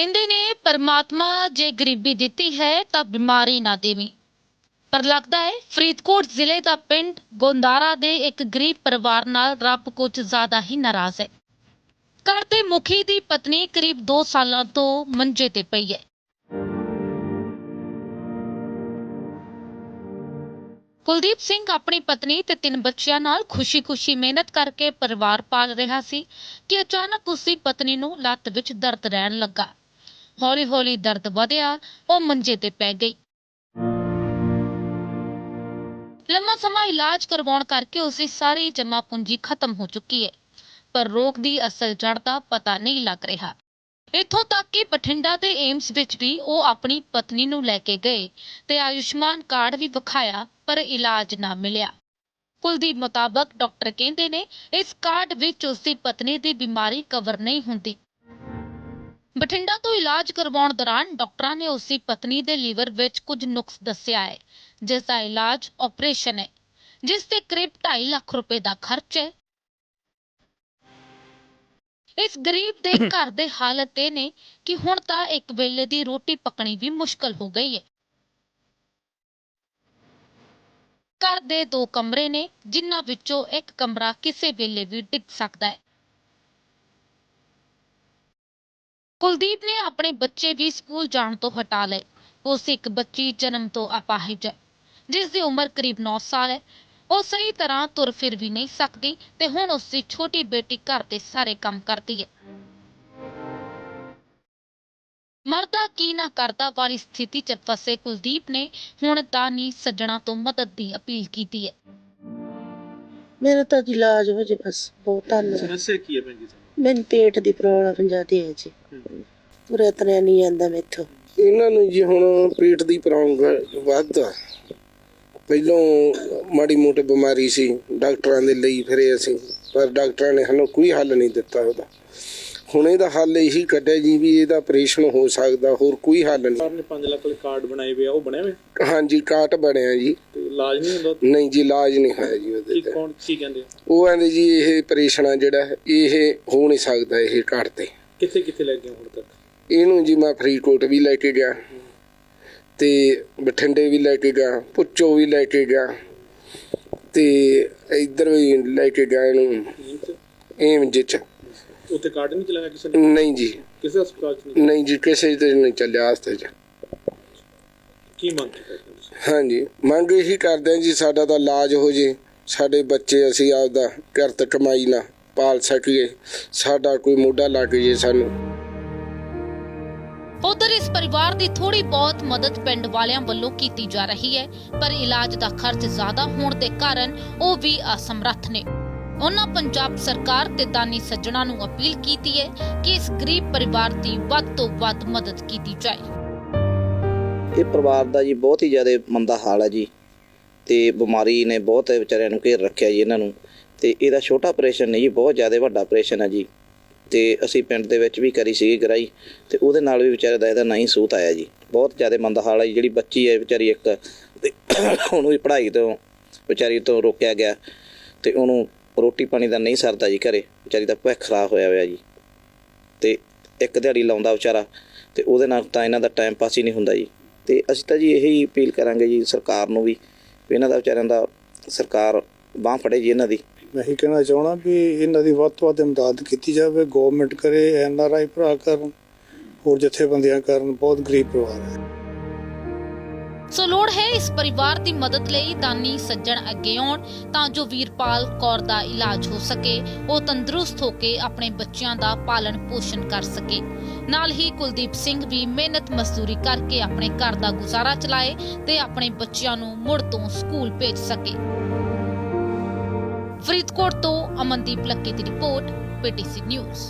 ਕਹਿੰਦੇ ਨੇ, ਪਰਮਾਤਮਾ ਜੇ ਗਰੀਬੀ ਦਿੱਤੀ ਹੈ, ਤਾਂ ਬਿਮਾਰੀ ਨਾ ਦੇਵੀਂ। ਪਰ ਲੱਗਦਾ ਹੈ, ਫਰੀਦਕੋਟ ਜ਼ਿਲ੍ਹੇ ਦਾ ਪਿੰਡ ਗੋਂਦਾਰਾ ਦੇ ਇੱਕ ਗਰੀਬ ਪਰਿਵਾਰ ਨਾਲ ਰੱਬ ਕੁਝ ਜ਼ਿਆਦਾ ਹੀ ਨਾਰਾਜ਼ ਹੈ। ਘਰ ਦੇ ਮੁਖੀ ਦੀ ਪਤਨੀ ਕਰੀਬ 2 ਸਾਲਾਂ ਤੋਂ ਮੰਜੇ ਤੇ ਪਈ ਹੈ। ਕੁਲਦੀਪ ਸਿੰਘ ਆਪਣੀ ਪਤਨੀ ਤੇ ਤਿੰਨ ਬੱਚਿਆਂ ਨਾਲ ਖੁਸ਼ੀ-ਖੁਸ਼ੀ ਮਿਹਨਤ ਕਰਕੇ ਪਰਿਵਾਰ ਪਾਲ ਰਿਹਾ ਸੀ ਕਿ ਅਚਾਨਕ ਉਸ ਦੀ ਪਤਨੀ ਨੂੰ ਲੱਤ ਵਿੱਚ ਦਰਦ ਰਹਿਣ ਲੱਗਾ। ਹੌਲੀ-ਹੌਲੀ ਦਰਦ ਵਧਿਆ, ਉਹ ਮੰਜੇ ਤੇ ਪੈ ਗਈ। ਲੰਮਾ ਸਮਾਂ ਇਲਾਜ ਕਰਵਾਉਣ ਕਰਕੇ ਉਸਦੀ ਸਾਰੀ ਜਮ੍ਹਾਂ ਪੂੰਜੀ ਖਤਮ ਹੋ ਚੁੱਕੀ ਹੈ, ਪਰ ਰੋਗ ਦੀ ਅਸਲ ਜੜ ਦਾ ਪਤਾ ਨਹੀਂ ਲੱਗ ਰਿਹਾ। ਇੱਥੋਂ ਤੱਕ ਕਿ ਬਠਿੰਡਾ ਦੇ ਏਮਸ ਵਿੱਚ ਵੀ ਉਹ ਆਪਣੀ ਪਤਨੀ ਨੂੰ ਲੈ ਕੇ ਗਏ ਤੇ ਆਯੁਸ਼ਮਾਨ ਕਾਰਡ ਵੀ ਵਿਖਾਇਆ, ਪਰ ਇਲਾਜ ਨਾ ਮਿਲਿਆ। ਕੁਲਦੀਪ ਮੁਤਾਬਕ ਡਾਕਟਰ ਕਹਿੰਦੇ ਨੇ, ਇਸ ਕਾਰਡ ਵਿੱਚ ਉਸਦੀ ਪਤਨੀ ਦੀ ਬਿਮਾਰੀ ਕਵਰ ਨਹੀਂ ਹੁੰਦੀ। ਬਠਿੰਡਾ ਤੋਂ ਇਲਾਜ ਕਰਵਾਉਣ ਦੌਰਾਨ ਡਾਕਟਰਾਂ ਨੇ ਉਸ ਦੀ ਪਤਨੀ ਦੇ ਲੀਵਰ ਵਿੱਚ ਕੁਝ ਨੁਕਸ ਦੱਸਿਆ ਹੈ ਜਿਸ ਦਾ ਇਲਾਜ ਆਪਰੇਸ਼ਨ ਹੈ ਜਿਸ ਤੇ ਕਰੀਬ 2.5 ਲੱਖ ਰੁਪਏ ਦਾ ਖਰਚ ਹੈ। ਇਸ ਗਰੀਬ ਦੇ ਘਰ ਦੇ ਹਾਲਤ ਇਹ ਨੇ ਕਿ ਹੁਣ ਤਾਂ ਇੱਕ ਵੇਲੇ ਦੀ ਰੋਟੀ ਪਕਣੀ ਵੀ ਮੁਸ਼ਕਲ ਹੋ ਗਈ ਹੈ। ਘਰ ਦੇ ਦੋ ਕਮਰੇ ਨੇ ਜਿਨ੍ਹਾਂ ਵਿੱਚੋਂ ਇੱਕ ਕਮਰਾ ਕਿਸੇ ਵੇਲੇ ਵੀ ਡਿੱਗ ਸਕਦਾ ਹੈ। ਕੁਲਦੀਪ ਨੇ ਆਪਣੇ ਬੱਚੇ ਵੀ ਸਕੂਲ ਜਾਣ ਤੋਂ ਹਟਾ ਲਏ। ਉਸ ਇੱਕ ਬੱਚੀ ਜਨਮ ਤੋਂ ਅਪਾਹਿਜ ਹੈ ਜਿਸ ਦੀ ਉਮਰ ਕਰੀਬ 9 ਸਾਲ ਹੈ। ਉਹ ਸਹੀ ਤਰ੍ਹਾਂ ਤੁਰ ਫਿਰ ਵੀ ਨਹੀਂ ਸਕਦੀ ਤੇ ਹੁਣ ਉਸ ਦੀ ਛੋਟੀ ਬੇਟੀ ਘਰ ਦੇ ਸਾਰੇ ਕੰਮ ਕਰਦੀ ਹੈ। ਮਰਦਾ ਕੀ ਨਾ ਕਰਦਾ ਵਾਲੀ ਸਥਿਤੀ 'ਚ ਫਸੇ ਕੁਲਦੀਪ ਨੇ ਹੁਣ ਦਾਨੀ ਸੱਜਣਾ ਤੋਂ ਮਦਦ ਦੀ ਅਪੀਲ ਕੀਤੀ ਹੈ। ਮੇਰਾ ਤਾਂ ਇਲਾਜ ਹੋ ਜੇ ਬਸ ਬਹੁਤ ਧੰਨਵਾਦ ਸਮੱਸਿਆ ਕੀ ਹੈ ਭੈਣ ਜੀ? ਤੁਹਾਨੂੰ? ਮੈਨੂੰ ਪੇਟ ਦੀ ਪ੍ਰੋਬਲਮ ਜਾਂਦੀ ਹੈ ਜੀ। ਪੂਰੇ ਤਰ੍ਹਾਂ ਨਹੀਂ ਜਾਂਦਾ ਮੈਥੋਂ। ਇਹਨਾਂ ਨੂੰ ਜੀ ਹੁਣ ਪੇਟ ਦੀ ਪ੍ਰੋਬਲਮ ਵੱਧਦਾ ਪਹਿਲੋਂ ਮਾੜੀ ਮੋਟੀ ਬਿਮਾਰੀ ਸੀ ਡਾਕਟਰਾਂ ਦੇ ਲਈ ਫਿਰੇ ਅਸੀਂ ਪਰ ਡਾਕਟਰਾਂ ਨੇ ਸਾਨੂੰ ਕੋਈ ਹੱਲ ਨਹੀਂ ਦਿੱਤਾ ਉਹਦਾ। ਹੁਣ ਇਹਦਾ ਹੱਲ ਇਹੀ ਕੱਢਿਆ ਜੀ ਵੀ ਇਹਦਾ ਆਪਰੇਸ਼ਨ ਹੋ ਸਕਦਾ ਹੋਰ ਕੋਈ ਹੱਲ ਨਹੀਂ। ਸਰਕਾਰ ਨੇ 5 ਲੱਖ ਵਾਲੇ ਕਾਰਡ ਬਣਾਏ ਹੋਏ ਆ ਉਹ ਬਣੇ ਹੋਏ ਹਾਂਜੀ ਕਾਟ ਬਣਿਆ ਜੀ। ਤੇ ਇਲਾਜ ਨਹੀਂ ਹੁੰਦਾ ਨਹੀਂ ਜੀ ਇਲਾਜ ਨਹੀਂ ਹੋਇਆ ਜੀ ਉਹਦੇ ਕੀ ਤੇ। ਕੌਣ ਕੀ ਕਹਿੰਦੇ ਆ? ਉਹ ਕਹਿੰਦੇ ਜੀ ਇਹ ਆਪਰੇਸ਼ਨ ਆ ਜਿਹੜਾ ਇਹ ਹੋ ਨਹੀਂ ਸਕਦਾ ਇਹ ਕਾਟ ਤੇ। ਕਿੱਥੇ ਕਿੱਥੇ ਲੈ ਗਏ ਹੁਣ ਤੱਕ? ਇਹਨੂੰ ਜੀ ਮੈਂ ਫਰੀਦਕੋਟ ਵੀ ਲੈ ਕੇ ਗਿਆ ਤੇ ਬਠਿੰਡੇ ਵੀ ਲੈ ਕੇ ਗਿਆ ਪੁੱਚੋ ਵੀ ਲੈ ਕੇ ਗਿਆ ਤੇ ਇੱਧਰ ਵੀ ਲੈ ਕੇ ਗਿਆ ਇਹਨੂੰ। ਏਮ ਜਿੱਚ ਉੱਥੇ ਕਾਰਡ ਨਹੀਂ ਚਲਾਇਆ ਕਿਸੇ ਨੇ? ਨਹੀਂ ਜੀ। ਕਿਸੇ ਹਸਪਤਾਲ ਚ ਨਹੀਂ? ਨਹੀਂ ਜੀ ਕਿਸੇ ਤੇ ਨਹੀਂ ਚੱਲਿਆ ਹਸਤੇ ਚ। ਕੀ ਮੰਗ ਹਾਂਜੀ ਮੰਗ ਇਹੀ ਕਰਦੇ ਹਾਂ ਜੀ ਸਾਡਾ ਤਾਂ ਇਲਾਜ ਹੋ ਜੇ। ਸਾਡੇ ਬੱਚੇ ਅਸੀਂ ਆਪਦਾ ਕਿਰਤ ਕਮਾਈ ਨਾ ਪਾਲ ਸਕੀਏ। ਸਾਡਾ ਕੋਈ ਮੋਢਾ ਲੱਗ ਜੇ ਸਾਨੂੰ। ਉਧਰ ਇਸ ਪਰਿਵਾਰ ਦੀ ਥੋੜੀ ਬਹੁਤ ਮਦਦ ਪਿੰਡ ਵਾਲਿਆਂ ਵੱਲੋਂ ਕੀਤੀ ਜਾ ਰਹੀ ਹੈ, ਪਰ ਇਲਾਜ ਦਾ ਖਰਚ ਜ਼ਿਆਦਾ ਹੋਣ ਦੇ ਕਾਰਨ ਉਹ ਵੀ ਅਸਮਰੱਥ ਨੇ। ਉਹਨਾਂ ਪੰਜਾਬ ਸਰਕਾਰ ਤੇ ਦਾਨੀ ਸੱਜਣਾ ਨੂੰ ਅਪੀਲ ਕੀਤੀ ਹੈ ਕਿ ਇਸ ਗਰੀਬ ਪਰਿਵਾਰ ਦੀ ਵੱਧ ਤੋਂ ਵੱਧ ਮਦਦ ਕੀਤੀ ਜਾਏ। ਇਹ ਪਰਿਵਾਰ ਦਾ ਜੀ ਬਹੁਤ ਹੀ ਜ਼ਿਆਦਾ ਮੰਦਾ ਹਾਲ ਹੈ ਜੀ ਤੇ ਬਿਮਾਰੀ ਨੇ ਬਹੁਤ ਵਿਚਾਰਿਆਂ ਨੂੰ ਘੇਰ ਰੱਖਿਆ ਜੀ ਇਹਨਾਂ ਨੂੰ ਤੇ ਇਹਦਾ ਛੋਟਾ ਆਪਰੇਸ਼ਨ ਨਹੀਂ ਜੀ ਬਹੁਤ ਜ਼ਿਆਦਾ ਵੱਡਾ ਆਪਰੇਸ਼ਨ ਹੈ ਜੀ। ਤੇ ਅਸੀਂ ਪਿੰਡ ਦੇ ਵਿੱਚ ਵੀ ਕਰੀ ਸੀਗੀ ਗਰਾਈ ਤੇ ਉਹਦੇ ਨਾਲ ਵੀ ਵਿਚਾਰੇ ਦਾ ਇਹਦਾ ਨਹੀਂ ਸੂਤ ਆਇਆ ਜੀ। ਬਹੁਤ ਜ਼ਿਆਦਾ ਮੰਦਾ ਹਾਲ ਹੈ ਜੀ, ਜਿਹੜੀ ਬੱਚੀ ਹੈ ਵਿਚਾਰੀ ਇੱਕ ਤੇ ਉਹਨੂੰ ਵੀ ਪੜ੍ਹਾਈ ਤੋਂ ਵਿਚਾਰੀ ਤੋਂ ਰੋਕਿਆ ਗਿਆ ਤੇ ਉਹਨੂੰ ਰੋਟੀ ਪਾਣੀ ਦਾ ਨਹੀਂ ਸਰਦਾ ਜੀ ਘਰੇ, ਵਿਚਾਰੀ ਦਾ ਭੁੱਖ ਖਰਾਬ ਹੋਇਆ ਹੋਇਆ ਜੀ। ਤੇ ਇੱਕ ਦਿਹਾੜੀ ਲਾਉਂਦਾ ਵਿਚਾਰਾ ਤੇ ਉਹਦੇ ਨਾਲ ਤਾਂ ਇਹਨਾਂ ਦਾ ਟਾਈਮ ਪਾਸ ਹੀ ਨਹੀਂ ਹੁੰਦਾ ਜੀ। ਤੇ ਅਸੀਂ ਤਾਂ ਜੀ ਇਹੀ ਅਪੀਲ ਕਰਾਂਗੇ ਜੀ ਸਰਕਾਰ ਨੂੰ ਵੀ ਵੀ ਇਹਨਾਂ ਦਾ ਵਿਚਾਰਿਆਂ ਦਾ ਸਰਕਾਰ ਬਾਹ ਫੜੇ ਜੀ ਇਹਨਾਂ ਦੀ। ਮੈਂ ਇਹੀ ਕਹਿਣਾ ਚਾਹਣਾ ਵੀ ਇਹਨਾਂ ਦੀ ਵੱਧ ਤੋਂ ਵੱਧ ਇਮਦਾਦ ਕੀਤੀ ਜਾਵੇ ਗਵਰਨਮੈਂਟ ਕਰੇ ਐਨ ਆਰ ਆਈ ਭਰਾ ਕਰਨ, ਹੋਰ ਜਥੇਬੰਦੀਆਂ ਕਰਨ, ਬਹੁਤ ਗਰੀਬ ਪਰਿਵਾਰ ਹੈ। ਸੋ ਲੋੜ ਹੈ ਇਸ ਪਰਿਵਾਰ ਦੀ ਮਦਦ ਲਈ ਦਾਨੀ ਸੱਜਣ ਅੱਗੇ ਆਉਣ ਤਾਂ ਜੋ ਵੀਰਪਾਲ ਕੌਰ ਦਾ ਇਲਾਜ ਹੋ ਸਕੇ, ਉਹ ਤੰਦਰੁਸਤ ਹੋ ਕੇ ਆਪਣੇ ਬੱਚਿਆਂ ਦਾ ਪਾਲਣ ਪੋਸ਼ਣ ਕਰ ਸਕੇ। ਨਾਲ ਹੀ ਕੁਲਦੀਪ ਸਿੰਘ ਵੀ ਮਿਹਨਤ ਮਜ਼ਦੂਰੀ ਕਰਕੇ ਆਪਣੇ ਘਰ ਦਾ ਗੁਜ਼ਾਰਾ ਚਲਾਏ ਤੇ ਆਪਣੇ ਬੱਚਿਆਂ ਨੂੰ ਮੁੜ ਤੋਂ ਸਕੂਲ ਭੇਜ ਸਕੇ। ਫਰੀਦਕੋਟ ਤੋਂ ਅਮਨਦੀਪ ਲੱਕੀ ਦੀ ਰਿਪੋਰਟ ਪੀਟੀਸੀ ਨਿਊਜ਼।